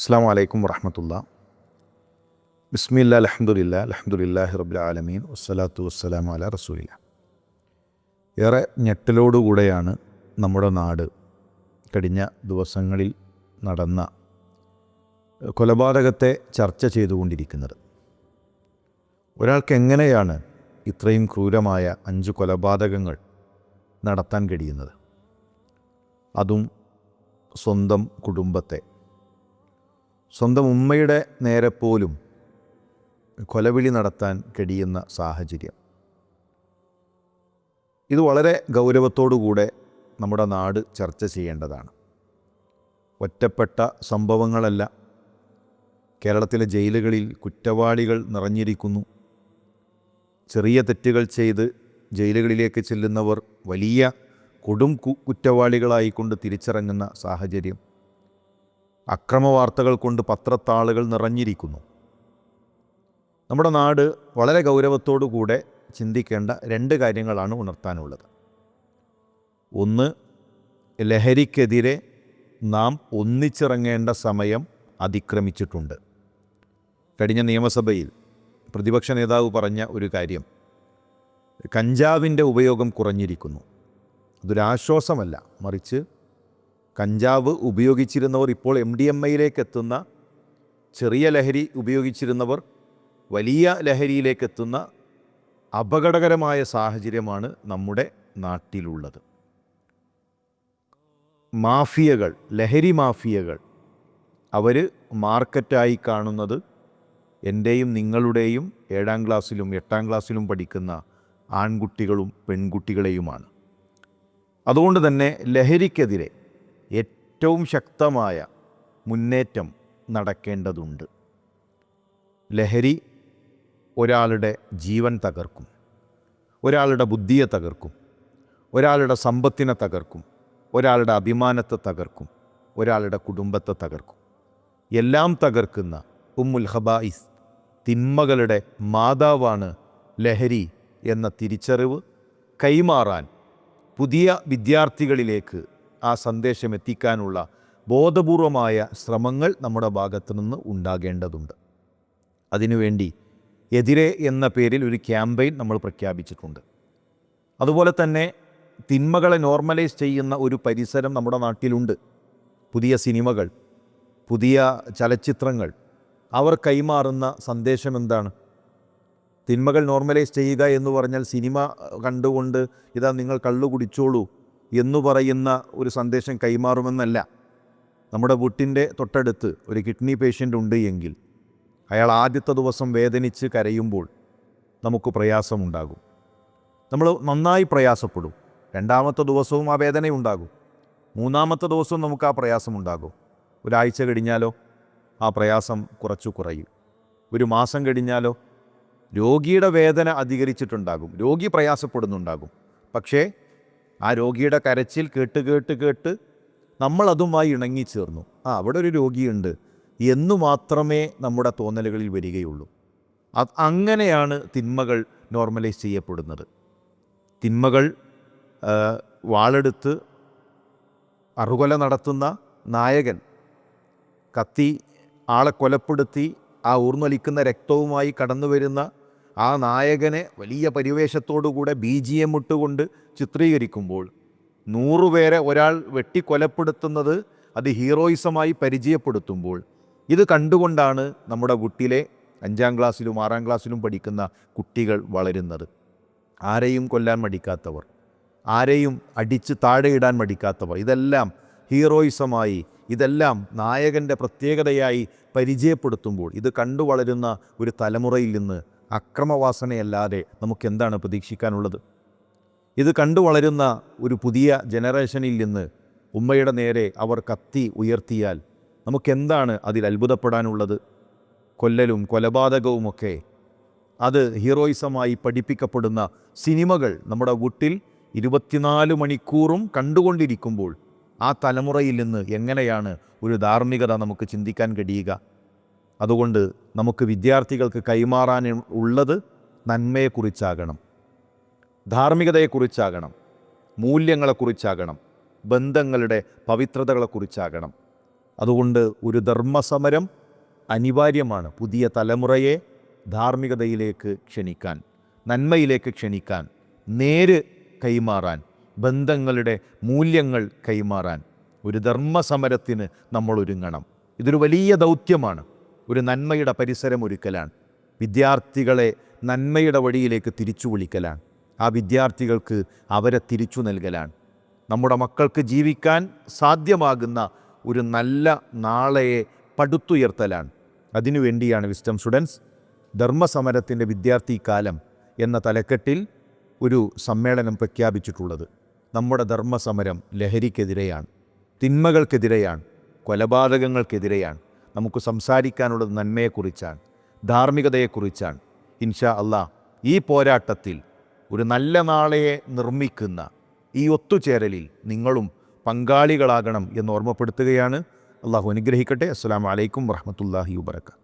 അസ്സാം വലൈക്കും വറഹമത്തുള്ള. ബിസ്മില്ല അലഹമുല്ല അലഹമുല്ലാഹി റബ്ബുൽ ആലമീൻ. വസ്സലാത്തു വസ്സലാം അല റസൂലില്ല. ഏറെ ഞെട്ടലോടുകൂടെയാണ് നമ്മുടെ നാട് കഴിഞ്ഞ ദിവസങ്ങളിൽ നടന്ന കൊലപാതകത്തെ ചർച്ച ചെയ്തുകൊണ്ടിരിക്കുന്നത്. ഒരാൾക്ക് എങ്ങനെയാണ് ഇത്രയും ക്രൂരമായ അഞ്ച് കൊലപാതകങ്ങൾ നടത്താൻ കഴിയുന്നത്? അതും സ്വന്തം കുടുംബത്തെ സ്വന്തം ഉമ്മയുടെ നേരെ പോലും കൊലവിളി നടത്താൻ കഴിയുന്ന സാഹചര്യം. ഇത് വളരെ ഗൗരവത്തോടുകൂടെ നമ്മുടെ നാട് ചർച്ച ചെയ്യേണ്ടതാണ്. ഒറ്റപ്പെട്ട സംഭവങ്ങളല്ല. കേരളത്തിലെ ജയിലുകളിൽ കുറ്റവാളികൾ നിറഞ്ഞിരിക്കുന്നു. ചെറിയ തെറ്റുകൾ ചെയ്ത് ജയിലുകളിലേക്ക് ചെല്ലുന്നവർ വലിയ കൊടും കുറ്റവാളികളായിക്കൊണ്ട് തിരിച്ചിറങ്ങുന്ന സാഹചര്യം അക്രമവാർത്തകൾ കൊണ്ട് പത്രത്താളുകൾ നിറഞ്ഞിരിക്കുന്നു. നമ്മുടെ നാട് വളരെ ഗൗരവത്തോടു കൂടെ ചിന്തിക്കേണ്ട രണ്ട് കാര്യങ്ങളാണ് ഉണർത്താനുള്ളത്. ഒന്ന് ലഹരിക്കെതിരെ നാം ഒന്നിച്ചിറങ്ങേണ്ട സമയം അതിക്രമിച്ചിട്ടുണ്ട്. കഴിഞ്ഞ നിയമസഭയിൽ പ്രതിപക്ഷ നേതാവ് പറഞ്ഞ ഒരു കാര്യം കഞ്ചാവിന്റെ ഉപയോഗം കുറഞ്ഞിരിക്കുന്നു. അതൊരാശ്വാസമല്ല മറിച്ച് കഞ്ചാവ് ഉപയോഗിച്ചിരുന്നവർ ഇപ്പോൾ എം ഡി എം ഐയിലേക്ക് എത്തുന്ന ചെറിയ ലഹരി ഉപയോഗിച്ചിരുന്നവർ വലിയ ലഹരിയിലേക്കെത്തുന്ന അപകടകരമായ സാഹചര്യമാണ് നമ്മുടെ നാട്ടിലുള്ളത്. മാഫിയകൾ ലഹരി മാഫിയകൾ അവർ മാർക്കറ്റായി കാണുന്നത് എന്റെയും നിങ്ങളുടെയും ഏഴാം ക്ലാസ്സിലും എട്ടാം ക്ലാസ്സിലും പഠിക്കുന്ന ആൺകുട്ടികളും പെൺകുട്ടികളെയുമാണ്. അതുകൊണ്ട് തന്നെ ലഹരിക്കെതിരെ ഏറ്റവും ശക്തമായ മുന്നേറ്റം നടക്കേണ്ടതുണ്ട്. ലഹരി ഒരാളുടെ ജീവൻ തകർക്കും. ഒരാളുടെ ബുദ്ധിയെ തകർക്കും. ഒരാളുടെ സമ്പത്തിനെ തകർക്കും. ഒരാളുടെ അഭിമാനത്തെ തകർക്കും. ഒരാളുടെ കുടുംബത്തെ തകർക്കും. എല്ലാം തകർക്കുന്ന ഉമ്മുൽ ഹബായിസ് തിന്മകളുടെ മാതാവാണ് ലഹരി എന്ന തിരിച്ചറിവ് കൈമാറാൻ പുതിയ വിദ്യാർത്ഥികളിലേക്ക് ആ സന്ദേശം എത്തിക്കാനുള്ള ബോധപൂർവമായ ശ്രമങ്ങൾ നമ്മുടെ ഭാഗത്തു നിന്ന് ഉണ്ടാകേണ്ടതുണ്ട്. അതിനുവേണ്ടി എതിരെ എന്ന പേരിൽ ഒരു ക്യാമ്പയിൻ നമ്മൾ പ്രഖ്യാപിച്ചിട്ടുണ്ട്. അതുപോലെ തന്നെ തിന്മകളെ നോർമലൈസ് ചെയ്യുന്ന ഒരു പരിസരം നമ്മുടെ നാട്ടിലുണ്ട്. പുതിയ സിനിമകൾ പുതിയ ചലച്ചിത്രങ്ങൾ അവർ കൈമാറുന്ന സന്ദേശം എന്താണ്? തിന്മകൾ നോർമലൈസ് ചെയ്യുക എന്ന് പറഞ്ഞാൽ സിനിമ കണ്ടുകൊണ്ട് ഇതാ നിങ്ങൾ കള്ളു കുടിച്ചോളൂ എന്ന് പറയുന്ന ഒരു സന്ദേശം കൈമാറുമെന്നല്ല. നമ്മുടെ വീട്ടിന്റെ തൊട്ടടുത്ത് ഒരു കിഡ്നി പേഷ്യന്റ് ഉണ്ട് എങ്കിൽ അയാൾ ആദ്യത്തെ ദിവസം വേദനിച്ച് കരയുമ്പോൾ നമുക്ക് പ്രയാസമുണ്ടാകും. നമ്മൾ നന്നായി പ്രയാസപ്പെടും. രണ്ടാമത്തെ ദിവസവും ആ വേദനയുണ്ടാകും മൂന്നാമത്തെ ദിവസവും നമുക്ക് ആ പ്രയാസമുണ്ടാകും ഒരാഴ്ച കഴിഞ്ഞാലോ ആ പ്രയാസം കുറച്ചു കുറയും. ഒരു മാസം കഴിഞ്ഞാലോ രോഗിയുടെ വേദന അധികരിച്ചിട്ടുണ്ടാകും. രോഗി പ്രയാസപ്പെടുന്നുണ്ടാകും. പക്ഷേ ആ രോഗിയുടെ കരച്ചിൽ കേട്ട് കേട്ട് കേട്ട് നമ്മളതുമായി ഇണങ്ങി ഇണങ്ങിച്ചേർന്നു. ആ അവിടെ ഒരു രോഗിയുണ്ട്. എന്നു മാത്രമേ നമ്മുടെ തോന്നലുകളിൽ വരികയുള്ളൂ. അത് അങ്ങനെയാണ് തിന്മകൾ നോർമലൈസ് ചെയ്യപ്പെടുന്നത്. തിന്മകൾ വാളെടുത്ത് അറുകൊല നടത്തുന്ന നായകൻ കത്തി ആളെ കൊലപ്പെടുത്തി ആ ഊർന്നൊലിക്കുന്ന രക്തവുമായി കടന്നു വരുന്ന ആ നായകനെ വലിയ പരിവേഷത്തോടുകൂടെ ബി ജി എം ഇട്ടുകൊണ്ട് ചിത്രീകരിക്കുമ്പോൾ നൂറുപേരെ ഒരാൾ വെട്ടിക്കൊലപ്പെടുത്തുന്നത് അത് ഹീറോയിസമായി പരിചയപ്പെടുത്തുമ്പോൾ ഇത് കണ്ടുകൊണ്ടാണ് നമ്മുടെ കുട്ടിയിലെ അഞ്ചാം ക്ലാസ്സിലും ആറാം ക്ലാസ്സിലും പഠിക്കുന്ന കുട്ടികൾ വളരുന്നത്. ആരെയും കൊല്ലാൻ മടിക്കാത്തവർ ആരെയും അടിച്ച് താഴെയിടാൻ മടിക്കാത്തവർ ഇതെല്ലാം ഹീറോയിസമായി ഇതെല്ലാം നായകന്റെ പ്രത്യേകതയായി പരിചയപ്പെടുത്തുമ്പോൾ ഇത് കണ്ടു വളരുന്ന ഒരു തലമുറയിൽ നിന്ന് അക്രമവാസനയല്ലാതെ നമുക്ക് എന്താണ് പ്രതീക്ഷിക്കാനുള്ളത്? ഇത് കണ്ടു വളരുന്ന ഒരു പുതിയ ജനറേഷനിൽ നിന്ന് ഉമ്മയുടെ നേരെ അവർ കത്തി ഉയർത്തിയാൽ നമുക്കെന്താണ് അതിൽ അത്ഭുതപ്പെടാനുള്ളത്? കൊല്ലലും കൊലപാതകവുമൊക്കെ അത് ഹീറോയിസമായി പഠിപ്പിക്കപ്പെടുന്ന സിനിമകൾ നമ്മുടെ വീട്ടിൽ ഇരുപത്തിനാല് മണിക്കൂറും കണ്ടുകൊണ്ടിരിക്കുമ്പോൾ ആ തലമുറയിൽ നിന്ന് എങ്ങനെയാണ് ഒരു ധാർമ്മികത നമുക്ക് ചിന്തിക്കാൻ കഴിയുക? അതുകൊണ്ട് നമുക്ക് വിദ്യാർത്ഥികൾക്ക് കൈമാറാൻ ഉള്ളത് നന്മയെക്കുറിച്ചാകണം ധാർമ്മികതയെക്കുറിച്ചാകണം മൂല്യങ്ങളെക്കുറിച്ചാകണം ബന്ധങ്ങളുടെ പവിത്രതകളെക്കുറിച്ചാകണം. അതുകൊണ്ട് ഒരു ധർമ്മസമരം അനിവാര്യമാണ് പുതിയ തലമുറയെ ധാർമ്മികതയിലേക്ക് ക്ഷണിക്കാൻ നന്മയിലേക്ക് ക്ഷണിക്കാൻ നേര് കൈമാറാൻ ബന്ധങ്ങളുടെ മൂല്യങ്ങൾ കൈമാറാൻ ഒരു ധർമ്മസമരത്തിന് നമ്മൾ ഒരുങ്ങണം ഇതൊരു വലിയ ദൗത്യമാണ്. ഒരു നന്മയുടെ പരിസരം ഒരുക്കലാണ്. വിദ്യാർത്ഥികളെ നന്മയുടെ വഴിയിലേക്ക് തിരിച്ചു വിളിക്കലാണ്. ആ വിദ്യാർത്ഥികൾക്ക് അവരെ തിരിച്ചു നൽകലാണ്. നമ്മുടെ മക്കൾക്ക് ജീവിക്കാൻ സാധ്യമാകുന്ന ഒരു നല്ല നാളെയെ പടുത്തുയർത്തലാണ്. അതിനുവേണ്ടിയാണ് വിസ്റ്റം സ്റ്റുഡൻസ് ധർമ്മസമരത്തിന്റെ വിദ്യാർത്ഥി കാലം എന്ന തലക്കെട്ടിൽ ഒരു സമ്മേളനം പ്രഖ്യാപിച്ചിട്ടുള്ളത്. നമ്മുടെ ധർമ്മസമരം ലഹരിക്കെതിരെയാണ് തിന്മകൾക്കെതിരെയാണ് കൊലപാതകങ്ങൾക്കെതിരെയാണ്. നമുക്ക് സംസാരിക്കാനുള്ളത് നന്മയെക്കുറിച്ചാണ് ധാർമ്മികതയെക്കുറിച്ചാണ്. ഇൻഷാ അള്ളാ ഈ പോരാട്ടത്തിൽ ഒരു നല്ല നാളെയെ നിർമ്മിക്കുന്ന ഈ ഒത്തുചേരലിൽ നിങ്ങളും പങ്കാളികളാകണം എന്ന് ഓർമ്മപ്പെടുത്തുകയാണ്. അള്ളാഹു അനുഗ്രഹിക്കട്ടെ. അസ്സാം വലൈക്കും വറഹമത്തല്ലാഹി വാബർക്കാത്തു